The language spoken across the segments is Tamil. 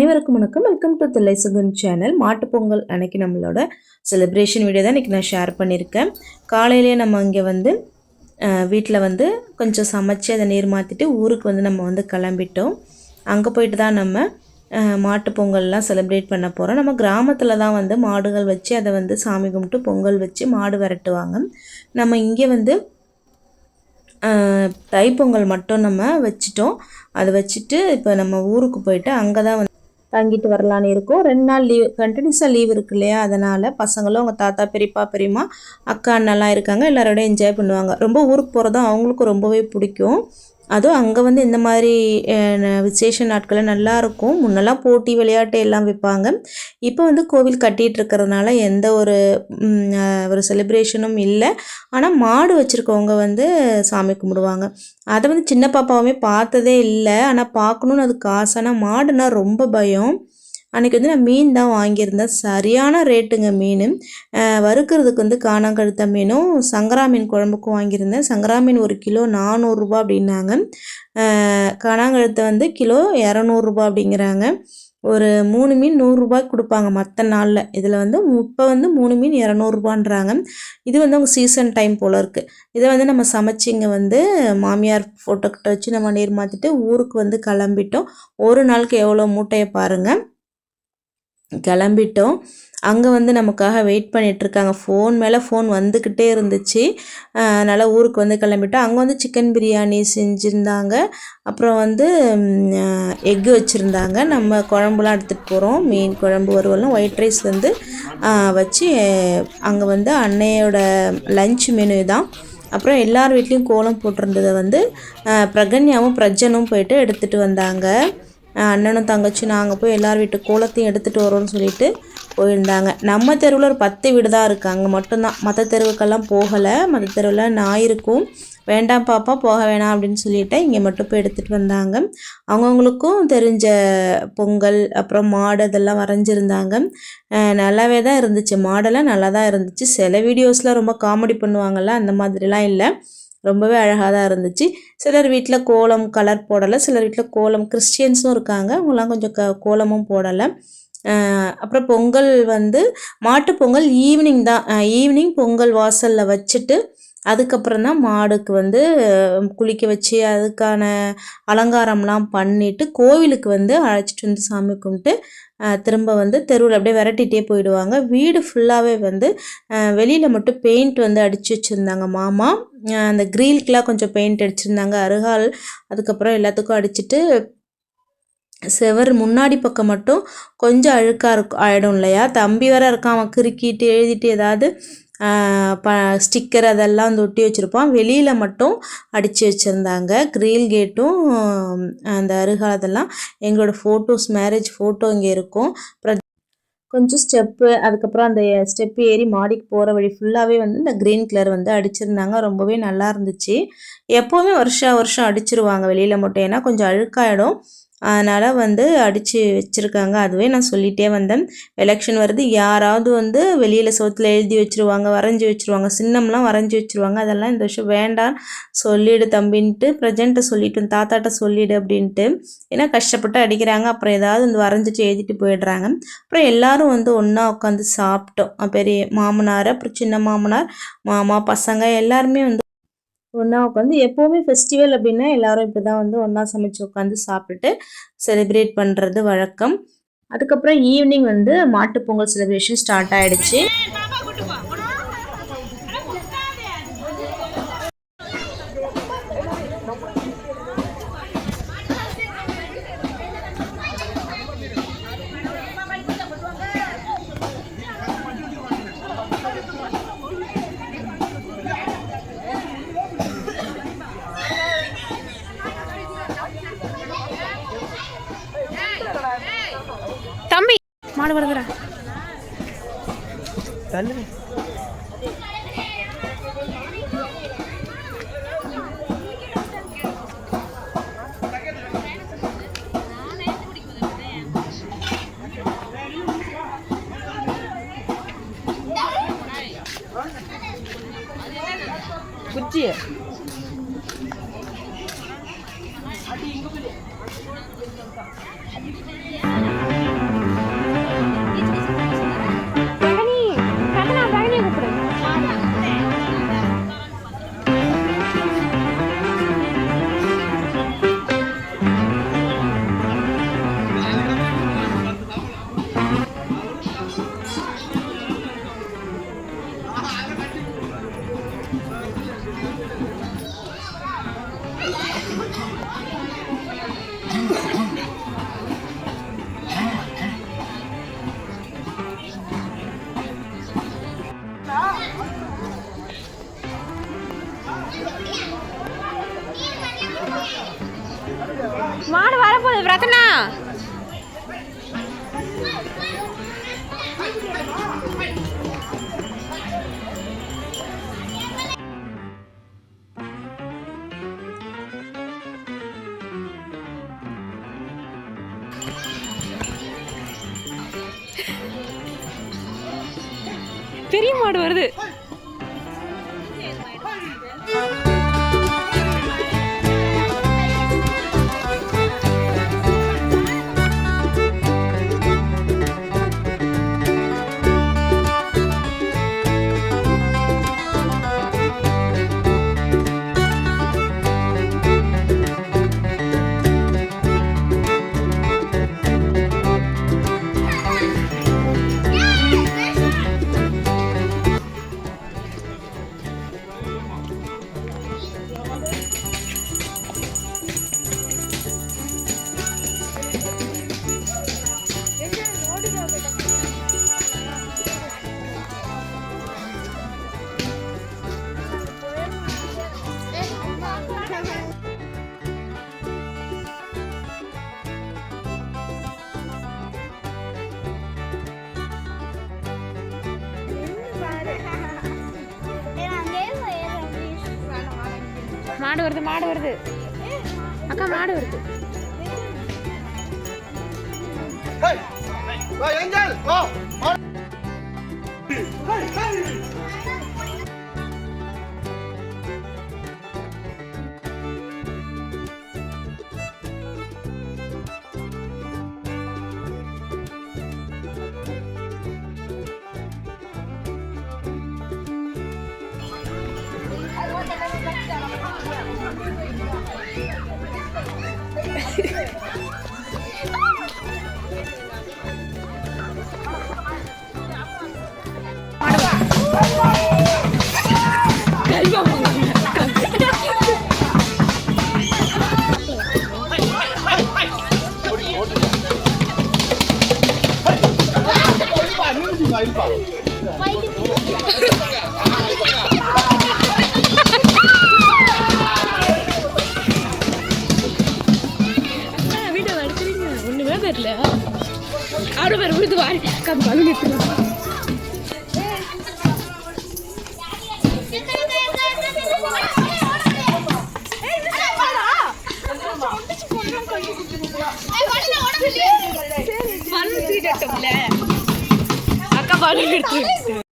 அனைவருக்கும் வணக்கம். Welcome to Thillai Sugun channel Mattu Pongal அன்னைக்கு நம்மளோட செலிப்ரேஷன் வீடியோ தான் இன்றைக்கி நான் ஷேர் பண்ணியிருக்கேன். காலையிலே நம்ம இங்கே வந்து வீட்டில் வந்து கொஞ்சம் சமைச்சு அதை நீர் மாற்றிட்டு ஊருக்கு வந்து நம்ம வந்து கிளம்பிட்டோம். அங்கே போயிட்டு தான் நம்ம மாட்டு பொங்கல்லாம் செலிப்ரேட் பண்ண போகிறோம் நம்ம கிராமத்தில் தான் வந்து மாடுகள் வச்சு அதை வந்து சாமி கும்பிட்டு பொங்கல் வச்சு மாடு விரட்டுவாங்க. நம்ம இங்கே வந்து தைப்பொங்கல் மட்டும் நம்ம வச்சிட்டோம். அதை வச்சுட்டு இப்போ நம்ம ஊருக்கு போயிட்டு அங்கே தான் வந்து தங்கிட்டு வரலான்னு இருக்கோம். ரெண்டு நாள் லீவ் கண்டினியூஸாக லீவ் இருக்கு இல்லையா? அதனால் பசங்களும் அவங்க தாத்தா பெரியப்பா பெரியம்மா அக்கா அண்ணெல்லாம் இருக்காங்க. எல்லாரோடையும் என்ஜாய் பண்ணுவாங்க. ரொம்ப ஊருக்கு போகிறதும் அவங்களுக்கும் ரொம்பவே பிடிக்கும். அதுவும் அங்கே வந்து இந்த மாதிரி ந- விசேஷ நாட்களில் நல்லா இருக்கும். முன்னெல்லாம் போட்டி விளையாட்டு எல்லாம் வைப்பாங்க. இப்போ வந்து கோவில் கட்டிகிட்டு இருக்கிறதுனால எந்த ஒரு ஒரு செலிப்ரேஷனும் இல்லை. ஆனால் மாடு வச்சுருக்கவங்க வந்து சாமி கும்பிடுவாங்க. அதை வந்து சின்ன பாப்பாவுமே பார்த்ததே இல்லை. ஆனால் பார்க்கணுன்னு அதுக்கு ஆசை ஆனால் மாடுனா ரொம்ப பயம். அன்றைக்கி வந்து நான் மீன் தான் வாங்கியிருந்தேன். சரியான ரேட்டுங்க மீன். வறுக்கிறதுக்கு வந்து காணாங்கழுத்த மீனும் சங்கரா மீன் குழம்புக்கும் வாங்கியிருந்தேன். சங்கரா மீன் ஒரு கிலோ நானூறுரூபா அப்படின்னாங்க. காணாங்கழுத்த காணாங்கழுத்தை வந்து கிலோ இரநூறுபா அப்படிங்கிறாங்க. ஒரு மூணு மீன் நூறுரூபாய்க்கு கொடுப்பாங்க மற்ற நாளில். இதில் வந்து இப்போ வந்து மூணு மீன் இரநூறுபான்றாங்க. இது வந்து அவங்க சீசன் டைம் போல் இருக்குது இதை வந்து நம்ம சமைச்சிங்க வந்து மாமியார் ஃபோட்டோக்கிட்ட வச்சு நம்ம நீர் மாற்றிட்டு ஊருக்கு வந்து கிளம்பிட்டோம். ஒரு நாளுக்கு எவ்வளோ மூட்டையை பாருங்கள் கிளம்பிட்டோம். அங்கே வந்து நமக்காக வெயிட் பண்ணிகிட்ருக்காங்க ஃபோன் மேலே ஃபோன் வந்துக்கிட்டே இருந்துச்சு. அதனால் ஊருக்கு வந்து கிளம்பிட்டோம். அங்கே வந்து சிக்கன் பிரியாணி செஞ்சுருந்தாங்க. அப்புறம் வந்து எக்கு வச்சுருந்தாங்க. நம்ம குழம்புலாம் எடுத்துகிட்டு போகிறோம் மீன் குழம்பு வறுவலும் ஒயிட் ரைஸ் வந்து வச்சு அங்கே வந்து அன்னையோட லஞ்ச் மெனு தான். அப்புறம் எல்லார் வீட்லேயும் கோலம் போட்டிருந்ததை வந்து பிரகன்யாவும் பிரஜனும் போயிட்டு எடுத்துகிட்டு வந்தாங்க. அண்ணனும் தங்கச்சி நாங்கள் போய் எல்லார் வீட்டு கோலத்தையும் எடுத்துகிட்டு வரோம்னு சொல்லிட்டு போயிருந்தாங்க. நம்ம தெருவில் ஒரு பத்து வீடு தான் இருக்குது அங்கே மட்டும்தான். மற்ற தெருவுக்கெல்லாம் போகலை. மற்ற தெருவில் நான் இருக்கும். வேண்டாம் பாப்பா போக வேணாம் அப்படின்னு சொல்லிட்டு இங்கே மட்டும் போய் எடுத்துகிட்டு வந்தாங்க. அவங்கவுங்களுக்கும் தெரிஞ்ச பொங்கல் அப்புறம் மாடு அதெல்லாம் வரைஞ்சிருந்தாங்க. நல்லாவே தான் இருந்துச்சு. மாடெல்லாம் நல்லா தான் இருந்துச்சு. சில வீடியோஸ்லாம் ரொம்ப காமெடி பண்ணுவாங்கள்ல அந்த மாதிரிலாம் இல்லை. ரொம்பவே அழகாக தான் இருந்துச்சு. சிலர் வீட்டில் கோலம் கலர் போடலை. சிலர் வீட்டில் கோலம் கிறிஸ்டியன்ஸும் இருக்காங்க. அவங்களாம் கொஞ்சம் க கோலமும் போடலை. அப்புறம் பொங்கல் வந்து மாட்டுப்பொங்கல் ஈவினிங் தான். ஈவினிங் பொங்கல் வாசலில் வச்சுட்டு அதுக்கப்புறம் தான் மாடுக்கு வந்து குளிக்க வச்சு அதுக்கான அலங்காரம்லாம் பண்ணிவிட்டு கோவிலுக்கு வந்து அழைச்சிட்டு வந்து சாமி கும்பிட்டு திரும்ப வந்து தெருவில் அப்படியே விரட்டிகிட்டே போயிடுவாங்க. வீடு ஃபுல்லாகவே வந்து வெளியில் மட்டும் பெயிண்ட் வந்து அடித்து வச்சுருந்தாங்க மாமா. அந்த கிரீலுக்கெலாம் கொஞ்சம் பெயிண்ட் அடிச்சிருந்தாங்க. அருகால் அதுக்கப்புறம் எல்லாத்துக்கும் அடிச்சிட்டு செவர் முன்னாடி பக்கம் மட்டும் கொஞ்சம் அழுக்காக இருக்கும் ஆகிடும் இல்லையா? தம்பி வேற இருக்கான் அவன் கிறுக்கிட்டு எழுதிட்டு ஏதாவது ப ஸ்டிக்கர் அதெல்லாம் வந்து ஒட்டி வச்சுருப்பான் வெளியில் மட்டும் அடித்து வச்சுருந்தாங்க. கிரில் கேட்டும் அந்த அருகால் அதெல்லாம். எங்களோட ஃபோட்டோஸ் மேரேஜ் ஃபோட்டோ இங்கே இருக்கும். அப்புறம் கொஞ்சம் ஸ்டெப்பு அதுக்கப்புறம் அந்த ஸ்டெப்பு ஏறி மாடிக்கு போகிற வழி ஃபுல்லாகவே வந்து இந்த க்ரீன் கலர் வந்து அடிச்சிருந்தாங்க. ரொம்பவே நல்லா இருந்துச்சு. எப்போவுமே வருஷம் வருஷம் அடிச்சிருவாங்க வெளியில் மட்டும். ஏன்னா கொஞ்சம் அழுக்காயிடும். அதனால் வந்து அடித்து வச்சுருக்காங்க. அதுவே நான் சொல்லிகிட்டே வந்தேன். எலெக்ஷன் வருது. யாராவது வந்து வெளியில் சோத்தில் எழுதி வச்சுருவாங்க வரைஞ்சி வச்சுருவாங்க சின்னம்லாம் வரைஞ்சி வச்சுருவாங்க. அதெல்லாம் இந்த வருஷம் வேண்டாம். சொல்லிடு தம்பின்ட்டு ப்ரெசண்ட்டை சொல்லிட்டு தாத்தாட்ட சொல்லிடு அப்படின்ட்டு. ஏன்னா கஷ்டப்பட்டு அடிக்கிறாங்க. அப்புறம் ஏதாவது வந்து வரைஞ்சிட்டு எழுதிட்டு போயிடுறாங்க. அப்புறம் எல்லோரும் வந்து ஒன்றா உட்காந்து சாப்பிட்டோம். பெரிய மாமனார் அப்புறம் சின்ன மாமனார் மாமா பசங்க எல்லாருமே வந்து ஒன்றா உட்காந்து எப்போவுமே ஃபெஸ்டிவல் அப்படின்னா எல்லாரும் இப்படி தான் வந்து ஒன்றா சமைச்சு உட்காந்து சாப்பிட்டுட்டு செலிப்ரேட் பண்ணுறது வழக்கம். அதுக்கப்புறம் ஈவினிங் வந்து மாட்டுப் பொங்கல் செலிப்ரேஷன் ஸ்டார்ட் ஆகிடுச்சு தள்ளு. குச்சி பெரிய மாடு வருது. மாடு வருது மாடு வருது அக்கா மாடு வருது வீட்டை ஆறு பேர் விழுது வாரி கம்மி பலூன் அக்கா பாலு எடுத்து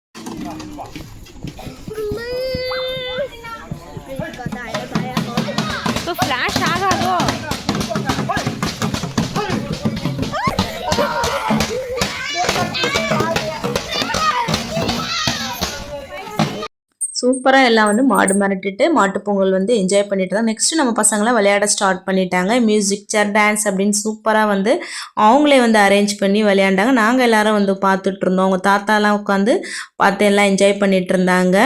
சூப்பராக எல்லாம் வந்து மாடு மிரட்டிட்டு மாட்டுப்பொங்கல் வந்து என்ஜாய் பண்ணிட்டு தான் நெக்ஸ்ட் நம்ம பசங்களாம் விளையாட ஸ்டார்ட் பண்ணிட்டாங்க. மியூசிக் சேர் டான்ஸ் அப்படின்னு சூப்பராக வந்து அவங்களே வந்து அரேஞ்ச் பண்ணி விளையாண்டாங்க. நாங்கள் எல்லாரும் வந்து பார்த்துட்டு இருந்தோம். அவங்க தாத்தாலாம் உட்காந்து பார்த்து எல்லாம் என்ஜாய் பண்ணிட்டு இருந்தாங்க.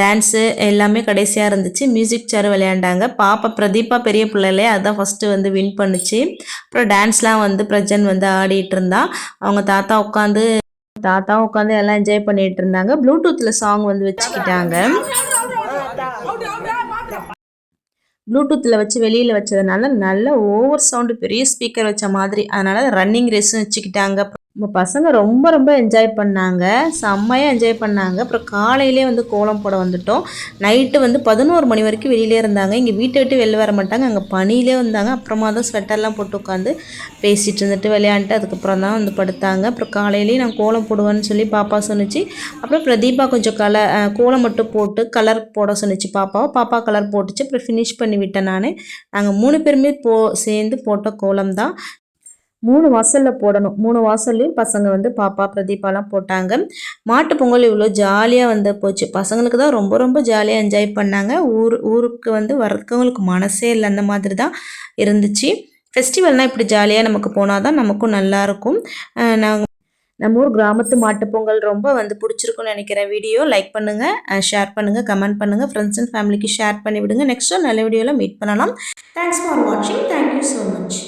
டான்ஸு எல்லாமே கடைசியாக இருந்துச்சு. மியூசிக் சேர் விளையாண்டாங்க. பாப்பா பிரதீபா பெரிய பிள்ளையிலே அதுதான் ஃபஸ்ட்டு வந்து வின் பண்ணுச்சு. அப்புறம் டான்ஸ்லாம் வந்து பிரஜன் வந்து ஆடிட்டு இருந்தா. அவங்க தாத்தா உட்காந்து தாத்தா உட்காந்து எல்லாம் என்ஜாய் பண்ணிட்டு இருந்தாங்க ப்ளூடூத்தில் சாங் வந்து வச்சுக்கிட்டாங்க. ப்ளூடூத்தில் வச்சு வெளியில் வச்சதுனால நல்ல ஓவர் சவுண்டு பெரிய ஸ்பீக்கர் வச்ச மாதிரி. அதனால ரன்னிங் ரேஸும் வச்சுக்கிட்டாங்க. நம்ம பசங்க ரொம்ப ரொம்ப என்ஜாய் பண்ணாங்க. செம்மையாக என்ஜாய் பண்ணாங்க. அப்புறம் காலையிலே வந்து கோலம் போட வந்துட்டோம். நைட்டு வந்து பதினோரு மணி வரைக்கும் வெளியிலே இருந்தாங்க. இங்கே வீட்டை விட்டு வெளில வர மாட்டாங்க. அங்கே பனியிலே வந்தாங்க. அப்புறமா தான் ஸ்வெட்டர்லாம் போட்டு உட்காந்து பேசிகிட்டு இருந்துட்டு விளையாண்டுட்டு அதுக்கப்புறம் தான் வந்து படுத்தாங்க. அப்புறம் காலையிலேயே நான் கோலம் போடுவேன்னு சொல்லி பாப்பா சொன்னிச்சு. அப்புறம் பிரதீபா கொஞ்சம் கலர் கோலம் மட்டும் போட்டு கலர் போட சொன்னிச்சு பாப்பாவை. பாப்பா கலர் போட்டுச்சு. அப்புறம் ஃபினிஷ் பண்ணி விட்டேன் நான். நாங்கள் மூணு பேருமே போ சேர்ந்து போட்ட கோலம் தான். மூணு வாசலில் போடணும். மூணு வாசல்லையும் பசங்க வந்து பாப்பா பிரதீபாலாம் போட்டாங்க. மாட்டு பொங்கல் இவ்வளோ ஜாலியாக வந்து போச்சு. பசங்களுக்கு தான் ரொம்ப ரொம்ப ஜாலியாக என்ஜாய் பண்ணாங்க. ஊர் ஊருக்கு வந்து வரக்கவங்களுக்கு மனசே இல்லை. அந்த மாதிரி தான் இருந்துச்சு. ஃபெஸ்டிவல்னால் இப்படி ஜாலியாக நமக்கு போனால் தான் நமக்கும் நல்லாயிருக்கும் நாங்கள் நம்ம ஊர் கிராமத்து மாட்டுப் பொங்கல் ரொம்ப வந்து பிடிச்சிருக்குன்னு நினைக்கிறேன் வீடியோ லைக் பண்ணுங்கள் ஷேர் பண்ணுங்கள் கமெண்ட் பண்ணுங்கள் ஃப்ரெண்ட்ஸ் அண்ட் ஃபேமிலிக்கு ஷேர் பண்ணி விடுங்க நெக்ஸ்ட் நல்ல வீடியோவில் மீட் பண்ணலாம். தேங்க்ஸ் ஃபார் வாட்சிங் தேங்க்யூ ஸோ மச்